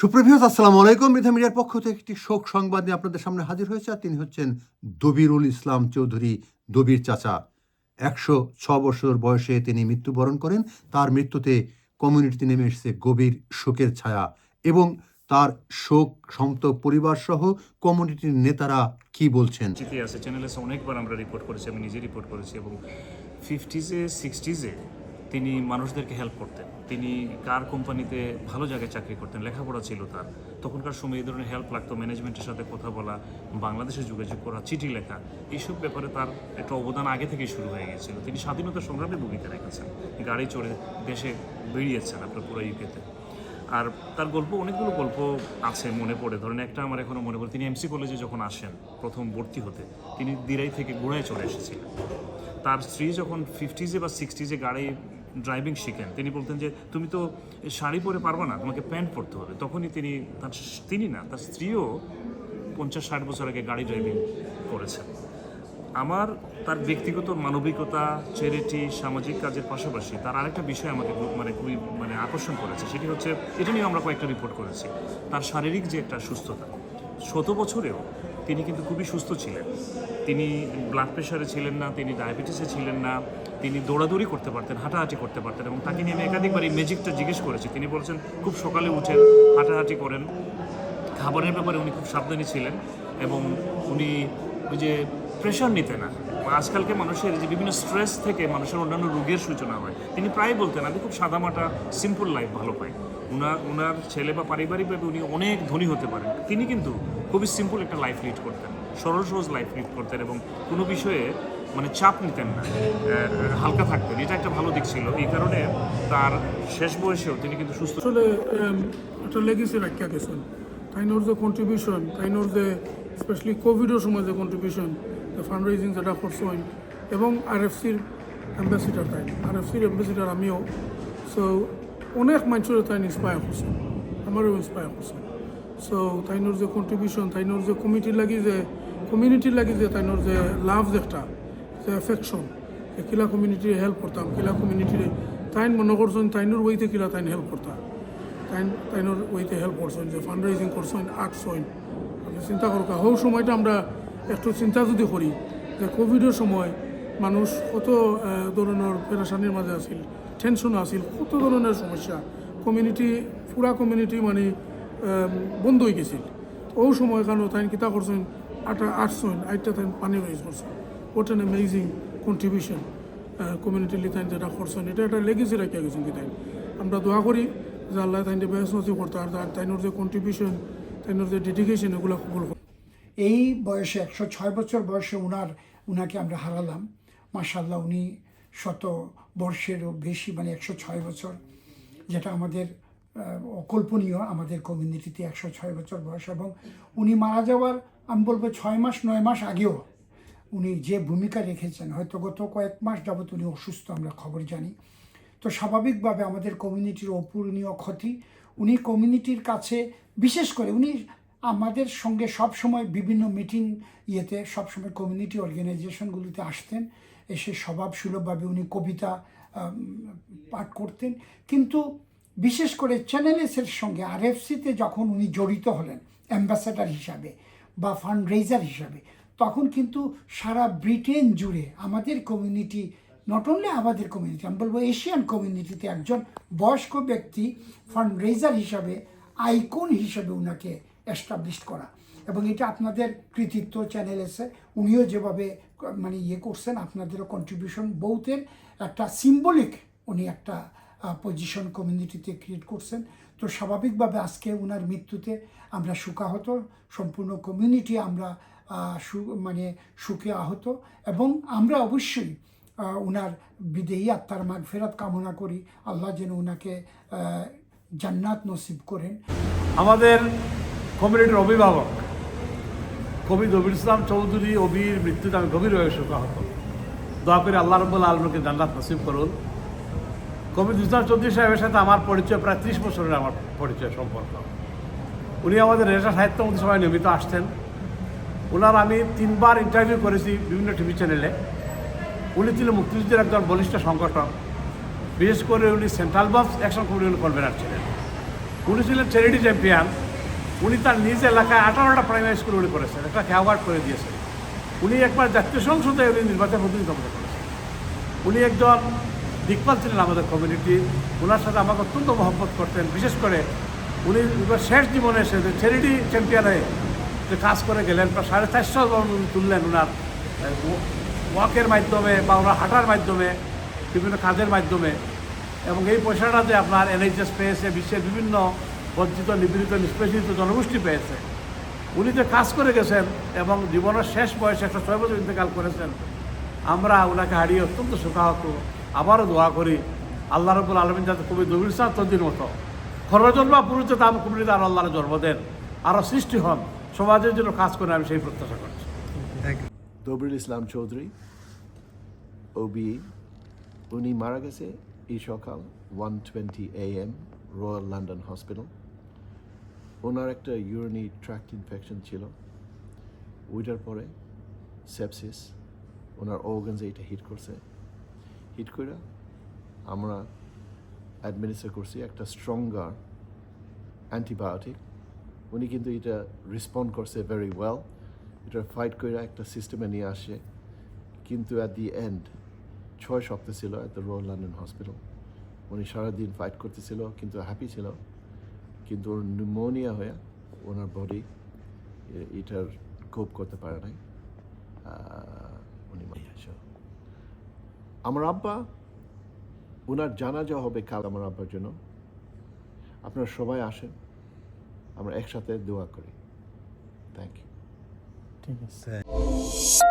সুপ্রভিয়ত আসসালামু আলাইকুম। মিথা মিডিয়ার পক্ষ থেকে একটি শোক সংবাদ নিয়ে আপনাদের সামনে হাজির হয়েছে তিনি হচ্ছেন দবিরুল ইসলাম চৌধুরী, দবির চাচা। একশো ছ বছর বয়সে তিনি মৃত্যুবরণ করেন। তার মৃত্যুতে কমিউনিটিতে নেমে এসেছে গভীর শোকের ছায়া এবং তার শোক সন্তক পরিবার সহ কমিউনিটির নেতারা কি বলছেন? আছে চ্যানেলে অনেকবার আমরা রিপোর্ট করেছি, আমি নিজে রিপোর্ট করেছি এবং ফিফটিজে সিক্সটিজে তিনি মানুষদেরকে হেল্প করতেন। তিনি কার কোম্পানিতে ভালো জায়গায় চাকরি করতেন, লেখাপড়া ছিল তার। তখনকার সময় এই ধরনের হেল্প লাগতো ম্যানেজমেন্টের সাথে কথা বলা, বাংলাদেশে যোগাযোগ করা, চিঠি লেখা, এইসব ব্যাপারে তার একটা অবদান আগে থেকেই শুরু হয়ে গেছিল। তিনি স্বাধীনতা সংগ্রামে ভূমিকা রেখেছেন। গাড়ি চড়ে দেশে বেরিয়েছেন আপনার পুরো ইউকেতে আর তার গল্প, অনেকগুলো গল্প আছে, মনে পড়ে। ধরেন একটা আমার এখনও মনে পড়ে, তিনি এমসি কলেজে যখন আসেন, প্রথম ভর্তি হতে, তিনি দিরাই থেকে গোড়ায় চলে এসেছিলেন। তার স্ত্রী যখন ফিফটিজে বা সিক্সটিজে গাড়ি ড্রাইভিং শিখেন। তিনি বলতেন যে, তুমি তো শাড়ি পরে পারবে না, তোমাকে প্যান্ট পরতে হবে। তখনই তিনি তার তিনি না, তার স্ত্রীও পঞ্চাশ ষাট বছর আগে গাড়ি ড্রাইভিং করেছেন। আমার তার ব্যক্তিগত মানবিকতা চ্যারিটি সামাজিক কাজের পাশাপাশি তার আরেকটা বিষয় আমাকে মানে খুবই মানে আকর্ষণ করেছে, সেটি হচ্ছে, এটা নিয়ে আমরা কয়েকটা রিপোর্ট করেছি। তার শারীরিক যে একটা সুস্থতা, শত বছরেও তিনি কিন্তু খুবই সুস্থ ছিলেন। তিনি ব্লাড প্রেশারে ছিলেন না, তিনি ডায়াবেটিসে ছিলেন না, তিনি দৌড়াদৌড়ি করতে পারতেন, হাঁটাহাঁটি করতে পারতেন এবং তাকে নিয়ে আমি একাধিকবার এই ম্যাজিকটা জিজ্ঞেস করেছি। তিনি বলছেন, খুব সকালে উঠেন, হাঁটাহাঁটি করেন। খাবারের ব্যাপারে উনি খুব সাবধানী ছিলেন এবং উনি ওই যে প্রেশার নিতে না। আজকালকে মানুষের যে বিভিন্ন স্ট্রেস থেকে মানুষের অন্যান্য রোগের সূচনা হয়। তিনি প্রায় বলতেন, আমি খুব সাদামাটা সিম্পল লাইফ ভালো পাই। উনার উনার ছেলে বা পারিবারিকভাবে উনি অনেক ধনী হতে পারেন। তিনি কিন্তু খুবই সিম্পল একটা লাইফ লিড করতেন। সরল সহজ লাইফ লিড করতেন এবং কোনো বিষয়ে মানে চাপ নিতেন না। হালকা থাকতেন। এটা একটা ভালো দিক ছিল। এই কারণে তার শেষ বয়সেও তিনি কিন্তু সুস্থ আসলে একটা লেগেসি রাখিয়া গেছেন। তাইনোর যে কন্ট্রিবিউশন তাইনোর যে স্পেশালি কোভিডের সময় যে কন্ট্রিবিউশন ফান্ড রেজিং যেটা করছেন এবং আর এফ সির অ্যাম্বাসিডার তাই। আর এফ সির অ্যাম্বাসিডার আমিও। সো অনেক মানুষের তাই ইন্সপায়ার করছেন আমারও ইন্সপায়ার করছেন সো তাইনোর যে কন্ট্রিবিউশন তাইনোর যে কমিটির লাগি যে কমিউনিটির লাগি যে তাইনোর যে লাভ যেটা যে এফেকশন যে কিলা কমিউনিটির হেল্প করতাম, কিলা কমিউনিটির তাইন মনে করছেন তাইনোর ওইতে কিলা তাইন হেল্প করতাম তাইন তাইনোর ওইতে হেল্প করছেন, যে ফান্ড রাইজিং করছেন আর্টস হইন। আপনি চিন্তা করুক হৌ সময়টা আমরা একটু চিন্তা যদি করি, যে কোভিডের সময় মানুষ কত ধরনের পেরেশানির মাঝে আছিল। টেনশন আছিল কত ধরনের সমস্যা? কমিউনিটি পুরা কমিউনিটি মানে বন্ধ হয়ে গেছিল। ও সময় কারণ তাই কিতা করছেন, আটা আর্টস হইন আইটা তাই পানি রাইজ করছেন। What an amazing contribution community লিতাইন যেটা করছেন। এটা একটা লেগেসি রাখিয়া গেছেন কি তাই আমরা দোয়া করি যে আল্লাহ তাইন বেশ নসিব করতে, আর তাইনোর যে কন্ট্রিবিউশন তাইনোর যে ডেডিকেশন এগুলো কবুল এই বয়সে একশো ছয় বছর বয়সে উনার উনাকে আমরা হারালাম। মার্শাল্লাহ উনি শত বর্ষেরও বেশি মানে একশো ছয় বছর, যেটা আমাদের অকল্পনীয় আমাদের কমিউনিটিতে একশো ছয় বছর বয়স এবং উনি মারা যাওয়ার, আমি বলব ছয় মাস, নয় মাস আগেও উনি যে ভূমিকা রেখেছেন, হয়তো গত কয়েক মাস যাবত উনি অসুস্থ, আমরা খবর জানি। তো স্বাভাবিকভাবে আমাদের কমিউনিটির অপূরণীয় ক্ষতি, উনি কমিউনিটির কাছে, বিশেষ করে উনি আমাদের সঙ্গে সব সময় বিভিন্ন মিটিং ইয়েতে সবসময় কমিউনিটি অর্গানাইজেশনগুলিতে আসতেন। এসে স্বভাব সুলভভাবে উনি কবিতা পাঠ করতেন। কিন্তু বিশেষ করে চ্যানেলেসের সঙ্গে আর আরএফসিতে যখন উনি জড়িত হলেন, অ্যাম্বাসাডার হিসাবে বা ফান্ড রেজার হিসাবে, তখন কিন্তু সারা ব্রিটেন জুড়ে আমাদের কমিউনিটি, নট অনলি আমাদের কমিউনিটি, আমি বলব এশিয়ান কমিউনিটিতে একজন বয়স্ক ব্যক্তি ফান্ড রেজার হিসাবে, আইকন হিসাবে ওনাকে এস্টাবলিশ করা। এবং এটা আপনাদের কৃতিত্ব চ্যানেল এসে উনিও যেভাবে মানে ইয়ে করছেন, আপনাদেরও কন্ট্রিবিউশন বৌথের একটা সিম্বলিক উনি একটা পজিশন কমিউনিটিতে ক্রিয়েট করছেন। তো স্বাভাবিকভাবে আজকে ওনার মৃত্যুতে আমরা সুখাহত সম্পূর্ণ কমিউনিটি আমরা সু- মানে সুখে আহত এবং আমরা অবশ্যই ওনার বিদেহী আত্মার মাগ ফেরাত কামনা করি। আল্লাহ যেন ওনাকে জান্নাত নসিব করেন। আমাদের কমিউনিটির অভিভাবক কবি রবির ইসলাম চৌধুরী অবির মৃত্যুতে আমি গভীরভাবে শোকাহত দয়া করে আল্লাহ রব্বুল আলমকে জান্নাত নসিব করুন। কবি ইসলাম চৌধুরী সাহেবের সাথে আমার পরিচয় প্রায় ত্রিশ বছরের আমার পরিচয় সম্পর্ক। উনি আমাদের রেশা সাহিত্য মধ্যে সবাই নিয়মিত আসতেন। ওনার আমি তিনবার ইন্টারভিউ করেছি বিভিন্ন টিভি চ্যানেলে উনি ছিলেন মুক্তিযুদ্ধের একজন বলিষ্ঠ সংগঠন বিশেষ করে উনি central box action communion convener ছিলেন। উনি ছিলেন চ্যারিটি চ্যাম্পিয়ন উনি তার নিজ এলাকায় আঠারোটা প্রাইমারি স্কুল উনি করেছেন, একটা অ্যাওয়ার্ড করে দিয়েছেন উনি একবার জাতীয় সংসদে উনি নির্বাচন প্রতিনিধিত্ব করেছেন। উনি একজন দিকপাল ছিলেন আমাদের কমিউনিটি ওনার সাথে আমাকে অত্যন্ত মহব্বত করতেন। বিশেষ করে উনি শেষ জীবনে এসে যে চ্যারিটি চ্যাম্পিয়ন যে কাজ করে গেলেন, প্রায় সাড়ে চারশো উনি তুললেন ওনার ওয়াকের মাধ্যমে বা ওনার হাঁটার মাধ্যমে, বিভিন্ন কাজের মাধ্যমে। এবং এই পয়সাটা যে আপনার এনএইচএস পেয়েছে বিশ্বের বিভিন্ন বঞ্চিত নিপীড়িত নিষ্পেষিত জনগোষ্ঠী পেয়েছে। উনি যে কাজ করে গেছেন এবং জীবনের শেষ বয়সে একশো ছয় বছর ইন্তেকাল করেছেন আমরা ওনাকে হারিয়ে অত্যন্ত শোকাহত। আবারও দোয়া করি আল্লাহ রবুল আলমিন যাতে কবি দবির সাহ তদ্দির মতো খরজন্মা পুরুষে তাম কবিতে আরও আল্লাহর জন্ম দেন আরও সৃষ্টি হন সমাজের জন্য কাজ করে আমি সেই প্রত্যাশা করছি। দবিরুল ইসলাম চৌধুরী ওবি উনি মারা গেছে এই সকাল one twenty A M Royal London hospital ওনার একটা ইউরিনি ট্র্যাক্ট ইনফেকশন ছিল। ওইটার পরে সেপসিস ওনার অর্গানসে এটা হিট করছে। হিট করে আমরা অ্যাডমিনিস্টার করছি একটা স্ট্রঙ্গার অ্যান্টিবায়োটিক উনি কিন্তু এটা রেসপন্ড করছে ভেরি ওয়েল এটা ফাইট করে একটা সিস্টেমে নিয়ে আসে। কিন্তু অ্যাট দি এন্ড ছয় সপ্তাহ ছিল at the Royal London hospital উনি সারাদিন ফাইট করতেছিল, কিন্তু হ্যাপি ছিল। কিন্তু ওর নিউমোনিয়া হয়ে ওনার বডি এটার কোপ করতে পারে নাই। উনি। আমার আব্বা ওনার জানাজা হবে কাল আমার আব্বার জন্য। আপনারা সবাই আসেন। আমরা একসাথে দোয়া করি। থ্যাংক ইউ ঠিক আছে।